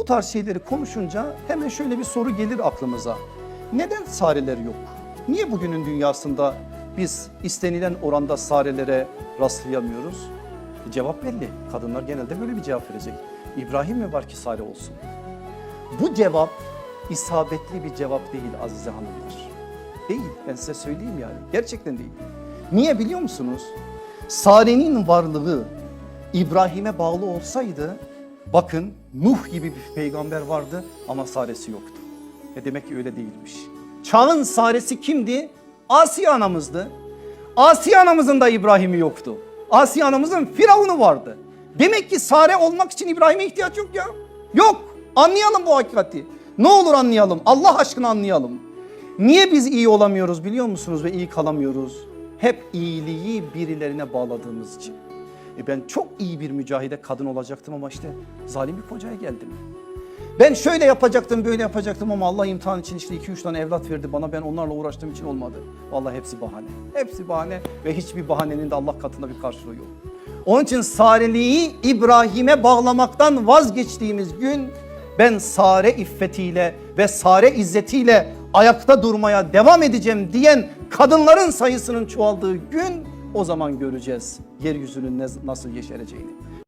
Bu tarz şeyleri konuşunca hemen şöyle bir soru gelir aklımıza. Neden sareler yok? Niye bugünün dünyasında biz istenilen oranda sarelere rastlayamıyoruz? E, Cevap belli. Kadınlar genelde böyle bir cevap verecek. İbrahim mi var ki sare olsun? Bu cevap isabetli bir cevap değil azize hanımlar. Değil ben size söyleyeyim yani gerçekten değil. Niye biliyor musunuz? Sare'nin varlığı İbrahim'e bağlı olsaydı bakın Nuh gibi bir peygamber vardı ama Sare'si yoktu. E demek ki öyle değilmiş. Çağın Sare'si kimdi? Asiye anamızdı. Asiye anamızın da İbrahim'i yoktu. Asiye anamızın Firavun'u vardı. Demek ki Sare olmak için İbrahim'e ihtiyaç yok ya. Yok. Anlayalım bu hakikati. Ne olur anlayalım. Allah aşkına anlayalım. Niye biz iyi olamıyoruz biliyor musunuz ve iyi kalamıyoruz? Hep iyiliği birilerine bağladığımız için. E ben çok iyi bir mücahide kadın olacaktım ama işte zalim bir kocaya geldim. Ben şöyle yapacaktım böyle yapacaktım ama Allah imtihan için işte 2-3 tane evlat verdi bana ben onlarla uğraştığım için olmadı. Vallahi hepsi bahane. Hepsi bahane ve hiçbir bahanenin de Allah katında bir karşılığı yok. Onun için Sareliği İbrahim'e bağlamaktan vazgeçtiğimiz gün ben Sare iffetiyle ve Sare izzetiyle ayakta durmaya devam edeceğim diyen kadınların sayısının çoğaldığı gün o zaman göreceğiz yeryüzünün nasıl yeşereceğini.